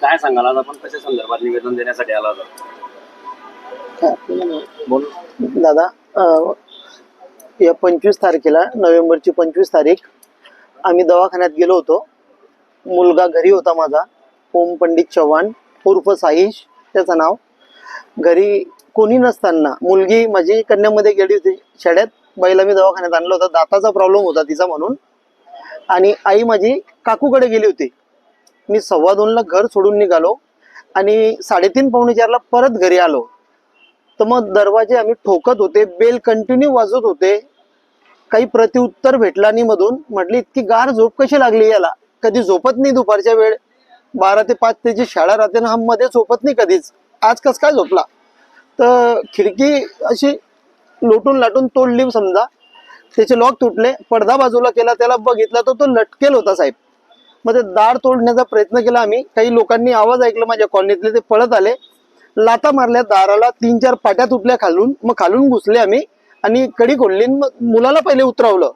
काय सांगाल? आज आपण कशा संदर्भात निवेदन देण्यासाठी आला होता बोल. दादा अं, या पंचवीस तारखेला नोव्हेंबरची पंचवीस तारीख आम्ही दवाखान्यात गेलो होतो. मुलगा घरी होता माझा ओम पंडित चव्हाण उर्फ साहिश त्याचं नाव. घरी कोणी नसताना मुलगी माझी कन्यामध्ये गेली होती शाळेत. बाईला मी दवाखान्यात आणलं होतं. दाताचा प्रॉब्लेम होता तिचा म्हणून. आणि आई माझी काकूकडे गेली होती. मी सव्वा दोनला घर सोडून निघालो आणि साडेतीन पावणे चारला परत घरी आलो. तर मग दरवाजे आम्ही ठोकत होते बेल कंटिन्यू वाजत होते. काही प्रतिउत्तर भेटला नाही मधून. म्हटली इतकी गार झोप कशी लागली याला? कधी झोपत नाही दुपारच्या वेळ. बारा ते पाच त्याची शाळा राहते ना हा मध्ये झोपत नाही कधीच. आज कस काय झोपला? तर खिडकी अशी लोटून लाटून तोडली समजा. त्याचे लॉक तुटले. पडदा बाजूला केला त्याला बघितला तर तो लटकेल होता साहेब. मग ते दार तोडण्याचा प्रयत्न केला आम्ही. काही लोकांनी आवाज ऐकला माझ्या कॉलनीतले ते पळत आले. लाता मारल्या दाराला तीन चार पाट्या तुटल्या खालून मग खालून घुसले आम्ही. आणि कडी खोलली मग मुलाला पहिले उतरवलं.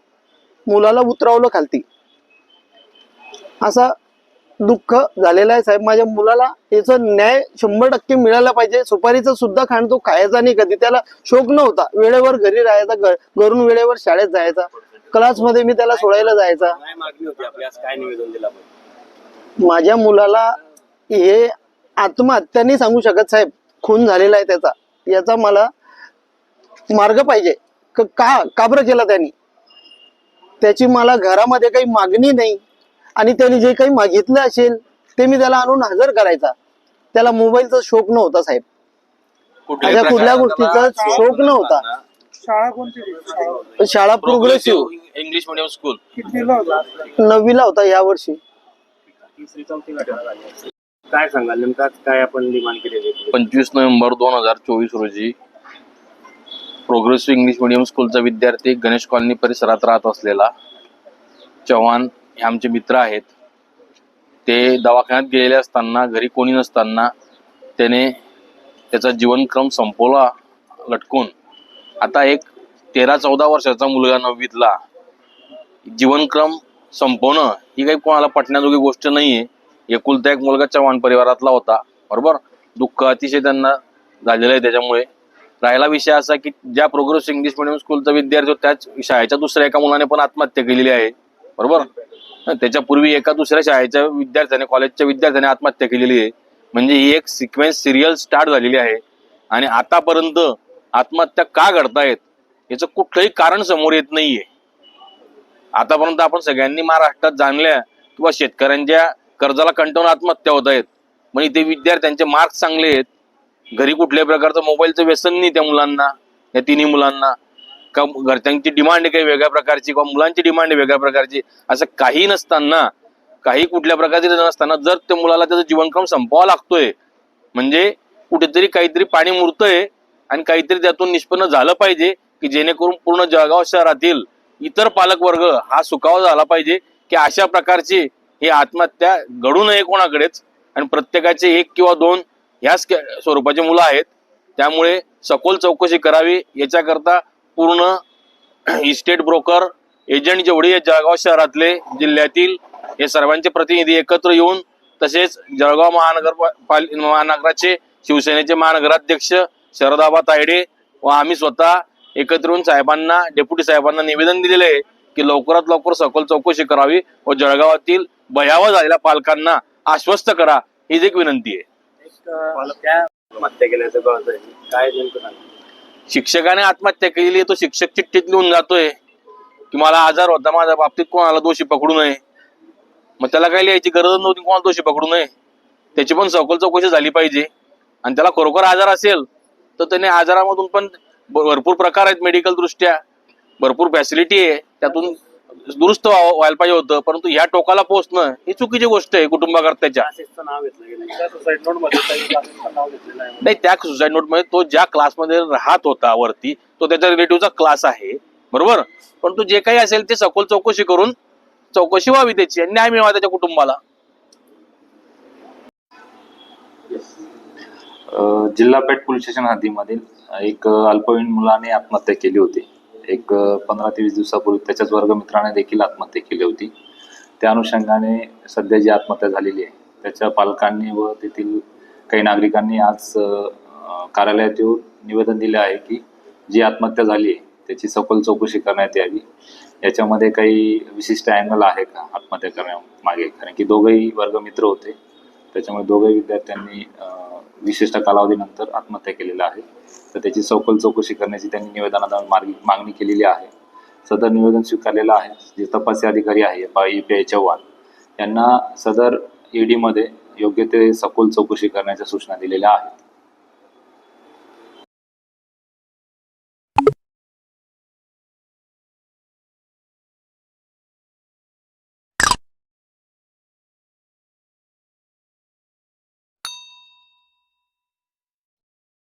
मुलाला उतरवलं खालती. असा दुःख झालेलं आहे साहेब. माझ्या मुलाला याचा न्याय शंभर टक्के मिळाला पाहिजे. सुपारीचा सुद्धा खाण तो खायचा नाही. कधी त्याला शोक नव्हता. वेळेवर घरी राहायचा घरून वेळेवर शाळेत जायचा. क्लासमध्ये मी त्याला सोडायला जायचा. काय मागणी होती आपली? आज काय निवेदन दिलं आपण? माझ्या मुलाला हे आत्महत्या नाही सांगू शकत साहेब. खून झालेला आहे त्याचा. याचा मला मार्ग पाहिजे. क- का का बरं केला त्यांनी? त्याची मला घरामध्ये काही मागणी नाही. आणि त्यांनी जे काही मागितलं असेल ते मी त्याला आणून हजर करायचा. त्याला मोबाईलचा शोक नव्हता साहेब. अशा कुठल्या गोष्टीचा शोक नव्हता शाळा कोणती? शाळा शाळा प्रोग्रेसिव्ह इंग्लिश मिडियम स्कूल कितवीला होता? नववीला होता या वर्षी. तिसरी चौथी. काय सांगाल? नेमका काय आपण डिमांड केलेली? पंचवीस नोव्हेंबर दोन हजार चोवीस रोजी प्रोग्रेसिव्ह इंग्लिश मिडियम स्कूलचा विद्यार्थी गणेश कॉलनी परिसरात राहत असलेला चव्हाण हे आमचे मित्र आहेत. ते दवाखान्यात गेलेले असताना घरी कोणी नसताना त्याने त्याचा जीवनक्रम संपवला लटकून. आता एक तेरा चौदा वर्षाचा मुलगा नववीतला. जीवनक्रम संपवणं ही काही कोणाला पटण्याजोगी गोष्ट नाहीये. एकुलता एक मुलगा चव्हाण परिवारातला होता. बरोबर? दुःख अतिशय त्यांना झालेलं आहे त्याच्यामुळे. राहिला विषय असा की ज्या प्रोग्रेस इंग्लिश मिडियम स्कूलचा विद्यार्थी होता, त्याच शाळेच्या दुसऱ्या एका मुलाने पण आत्महत्या केलेली आहे. बरोबर? त्याच्यापूर्वी एका दुसऱ्या शाळेच्या विद्यार्थ्याने कॉलेजच्या विद्यार्थ्याने आत्महत्या केलेली आहे. म्हणजे ही एक सिक्वेन्स सिरियल स्टार्ट झालेली आहे. आणि आतापर्यंत आत्महत्या का घडतायत? याचं कुठलंही कारण समोर येत नाहीये. आतापर्यंत आपण सगळ्यांनी महाराष्ट्रात जाणल्या किंवा शेतकऱ्यांच्या कर्जाला कंटाळून आत्महत्या होत आहेत म्हणजे ते विद्यार्थ्यांचे मार्क्स चांगले आहेत. घरी कुठल्याही प्रकारचं मोबाईलचं व्यसन नाही त्या मुलांना या तिन्ही मुलांना. का घरच्यांची डिमांड काही वेगळ्या प्रकारची किंवा मुलांची डिमांड वेगळ्या प्रकारची असं काही नसताना काही कुठल्या प्रकारचे नसताना जर त्या मुलाला त्याचा जीवनक्रम संपवावा लागतोय म्हणजे कुठेतरी काहीतरी पाणी मुरतंय आणि काहीतरी त्यातून निष्पन्न झालं पाहिजे की जेणेकरून पूर्ण जळगाव शहरातील इतर पालकवर्ग हा सुखावा झाला पाहिजे की अशा प्रकारची ही आत्महत्या घडू नये कोणाकडेच. आणि प्रत्येकाचे एक किंवा दोन ह्याच स्वरूपाचे मुलं आहेत. त्यामुळे सखोल चौकशी करावी. याच्याकरता पूर्ण इस्टेट ब्रोकर एजंट जेवढे जळगाव शहरातले जिल्ह्यातील हे सर्वांचे प्रतिनिधी एकत्र येऊन तसेच जळगाव महानगर पाल महानगराचे शिवसेनेचे महानगराध्यक्ष शरदाबा तायडे व आम्ही स्वतः एकत्र येऊन साहेबांना डेप्युटी साहेबांना निवेदन दिलेले आहे की लवकरात लवकर सखोल चौकशी करावी व जळगावातील भयावह झालेल्या पालकांना आश्वस्त करा हीच एक विनंती आहे. काय शिक्षकाने आत्महत्या केलेली आहे तो शिक्षक चिठ्ठीत लिहून जातोय की मला आजार होता माझ्या बाबतीत कोणाला दोषी पकडू नये. मग त्याला काय लिहायची गरज नव्हती कोणाला दोषी पकडू नये. त्याची पण सखोल चौकशी झाली पाहिजे. आणि त्याला खरोखर आजार असेल तर त्याने आजारामधून पण भरपूर प्रकार आहेत मेडिकल दृष्ट्या. भरपूर फॅसिलिटी आहे. त्यातून दुरुस्त व्हावं- व्हायला पाहिजे होतं. परंतु ह्या टोकाला पोहोचणं ही चुकीची गोष्ट आहे कुटुंबाकर्त्याच्या. नाही. त्या सुसाईड नोटमध्ये तो ज्या क्लासमध्ये राहत होता वरती तो त्याच्या रिलेटिव्हचा क्लास आहे. बरोबर? परंतु जे काही असेल ते सखोल चौकशी करून चौकशी व्हावी त्याची आणि न्याय मिळावा त्याच्या कुटुंबाला. जिल्हा पेठ पोलीस स्टेशन हद्दीमधील एक अल्पवयीन मुलाने आत्महत्या केली होती. एक पंधरा ते वीस दिवसापूर्वी त्याच्याच वर्गमित्राने देखील आत्महत्या केली होती. त्या अनुषंगाने सध्या जी आत्महत्या झालेली आहे त्याच्या पालकांनी व तेथील काही नागरिकांनी आज कार्यालयात येऊन निवेदन दिले आहे की जी आत्महत्या झाली आहे त्याची सखोल चौकशी करण्यात यावी. याच्यामध्ये काही विशिष्ट अँगल आहे का आत्महत्या करण्यामागे? कारण की दोघंही वर्गमित्र होते. त्याच्यामुळे दोघंही विद्यार्थ्यांनी विशिष्ट कालावधीनंतर आत्महत्या केलेल्या आहे. तर त्याची सखोल चौकशी करण्याची त्यांनी निवेदनाद्वारे मार्गी मागणी केलेली आहे. सदर निवेदन स्वीकारलेलं आहे. जे तपासी अधिकारी आहे ए पी आय चव्हाण यांना सदर ईडीमध्ये योग्य ते सखोल चौकशी करण्याच्या सूचना दिलेल्या आहेत.